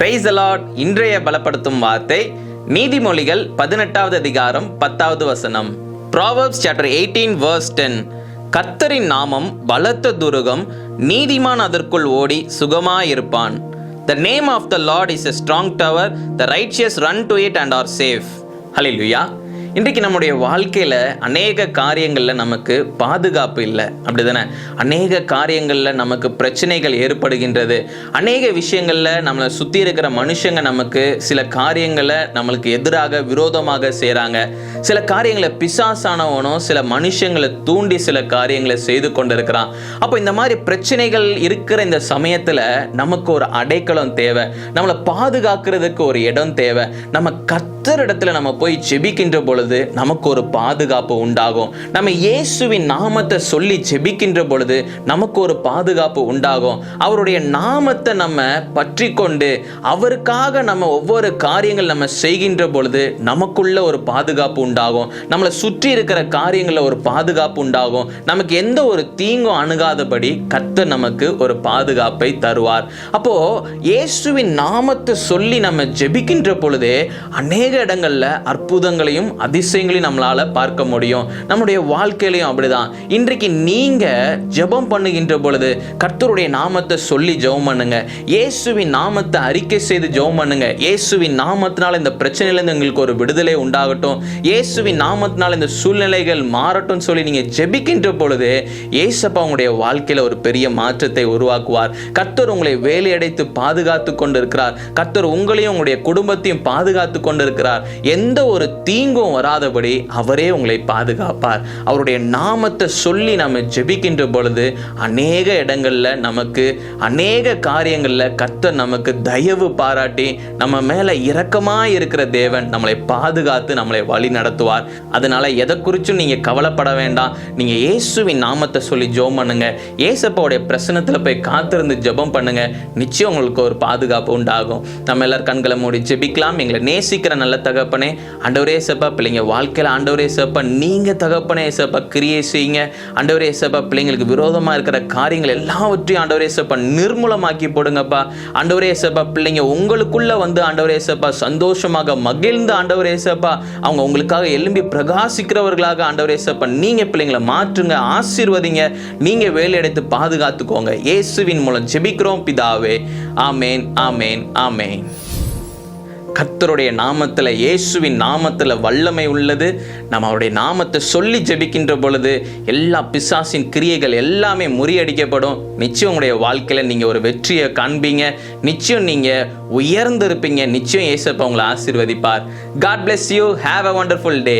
Price allot இன்றைய பலப்படுத்தும் வார்த்தை நீதிமொழிகள் பதினெட்டாவது அதிகாரம் பத்தாவது வசனம். Proverbs chapter eighteen verse ten கர்த்தரின் நாமம் பலத்த துருகம் நீதிமான் அதற்குள் ஓடி சுகமாயிருப்பான். The name of the lord is a strong tower the righteous run to it and are safe ஹalleluya இன்றைக்கு நம்முடைய வாழ்க்கையில் அநேக காரியங்களில் நமக்கு பாதுகாப்பு இல்லை. அப்படி தானே அநேக காரியங்களில் நமக்கு பிரச்சனைகள் ஏற்படுகின்றது. அநேக விஷயங்களில் நம்மளை சுற்றி இருக்கிற மனுஷங்க நமக்கு சில காரியங்களை நம்மளுக்கு எதிராக விரோதமாக செய்கிறாங்க சில காரியங்களை பிசாசானவனும் சில மனுஷங்களை தூண்டி சில காரியங்களை செய்து கொண்டிருக்கிறான். அப்போ இந்த மாதிரி பிரச்சனைகள் இருக்கிற இந்த சமயத்தில் நமக்கு ஒரு அடைக்கலம் தேவை. நம்மளை பாதுகாக்கிறதுக்கு ஒரு இடம் தேவை. நம்ம கத்தரிடத்துல நம்ம போய் ஜெபிக்கின்ற பொழுது நமக்கு ஒரு பாதுகாப்பு உண்டாகும். நம்ம இயேசுவின் நாமத்தை சொல்லி ஜெபிக்கின்ற பொழுது நமக்கு ஒரு பாதுகாப்பு உண்டாகும். அவருடைய நாமத்தை நம்ம பற்றி கொண்டு அவருக்காக நம்ம ஒவ்வொரு காரியங்கள் நம்ம செய்கின்ற பொழுது நமக்குள்ள ஒரு பாதுகாப்பு உண்டாகும். நம்மளை சுற்றி இருக்கிற காரியங்களில் ஒரு பாதுகாப்பு உண்டாகும். நமக்கு எந்த ஒரு தீங்கும் அணுகாதபடி கத்த நமக்கு ஒரு பாதுகாப்பை தருவார். அப்போ இயேசுவின் நாமத்தை சொல்லி நம்ம ஜெபிக்கின்ற பொழுதே அநேக இடங்கள்ல அற்புதங்களையும் அதிசயங்களையும் நம்மளால் பார்க்க முடியும். நம்முடைய வாழ்க்கையிலையும் அப்படிதான். இன்றைக்கு நீங்கள் ஜெபம் பண்ணுகின்ற பொழுது கர்த்தருடைய நாமத்தை சொல்லி ஜெபம் பண்ணுங்க. இயேசுவின் நாமத்தை அறிக்கை செய்து ஜெபம் பண்ணுங்க. இயேசுவின் நாமத்தினால் இந்த பிரச்சனையிலேருந்து எங்களுக்கு ஒரு விடுதலை உண்டாகட்டும். இயேசுவின் நாமத்தினால் இந்த சூழ்நிலைகள் மாறட்டும் சொல்லி நீங்கள் ஜெபிக்கின்ற பொழுது இயேசப்பா உங்களுடைய வாழ்க்கையில் ஒரு பெரிய மாற்றத்தை உருவாக்குவார். கர்த்தர் உங்களை வேலையடைத்து பாதுகாத்து கொண்டிருக்கிறார். கர்த்தர் உங்களையும் உங்களுடைய குடும்பத்தையும் பாதுகாத்து கொண்டிருக்கிறார். எந்த ஒரு தீங்கும் வராதபடி அவரே உங்களை பாதுகாப்பார். அவருடைய நாமத்தை சொல்லி நம்ம ஜெபிக்கின்ற பொழுது அநேக இடங்கள்ல நமக்கு அநேக காரியங்கள்ல கத்த நமக்கு தயவு பாராட்டி நம்ம மேல இரக்கமா இருக்கிற தேவன் நம்மளை பாதுகாத்து நம்மளை வழி நடத்துவார். அதனால எதை குறிச்சும் நீங்க கவலைப்பட வேண்டாம். நீங்க இயேசுவின் நாமத்தை சொல்லி ஜெபம் பண்ணுங்க. ஏசப்பாவுடைய பிரசனத்துல போய் காத்திருந்து ஜெபம் பண்ணுங்க. நிச்சயம் உங்களுக்கு ஒரு பாதுகாப்பு உண்டாகும். நம்ம எல்லார் கண்களை மூடி ஜெபிக்கலாம். எங்களை நேசிக்கிற நல்ல தகப்பனே ஆண்டவரே ஏசப்பா பிள்ளைங்க வாழ்க்கையில் ஆண்டவரே சேப்பா நீங்கள் தகப்பனே சேப்பா கிரியை செய்யுங்க. ஆண்டவரே சேப்பா பிள்ளைங்களுக்கு விரோதமாக இருக்கிற காரியங்கள் எல்லாவற்றையும் ஆண்டவரே சேப்பா நிர்மூலமாக்கி போடுங்கப்பா. ஆண்டவரே சேப்பா பிள்ளைங்க உங்களுக்குள்ள வந்து ஆண்டவரே சேப்பா சந்தோஷமாக மகிழ்ந்து ஆண்டவரே சேப்பா அவங்க உங்களுக்காக எழும்பி பிரகாசிக்கிறவர்களாக ஆண்டவரே சேப்பா நீங்கள் பிள்ளைங்களை மாற்றுங்க ஆசீர்வதிங்க. நீங்கள் வேலையடைத்து பாதுகாத்துக்கோங்க. இயேசுவின் மூலம் ஜெபிக்கிறோம் பிதாவே. ஆமேன் ஆமேன் ஆமேன். கர்த்தருடைய நாமத்தில் இயேசுவின் நாமத்தில் வல்லமை உள்ளது. நம்ம அவருடைய நாமத்தை சொல்லி ஜெபிக்கின்ற பொழுது எல்லா பிசாசின் கிரியைகள் எல்லாமே முறியடிக்கப்படும். நிச்சயம் உங்களுடைய வாழ்க்கையில் நீங்கள் ஒரு வெற்றியை காண்பீங்க. நிச்சயம் நீங்கள் உயர்ந்திருப்பீங்க. நிச்சயம் இயேசப்பா உங்களை ஆசிர்வதிப்பார். God bless you have a wonderful day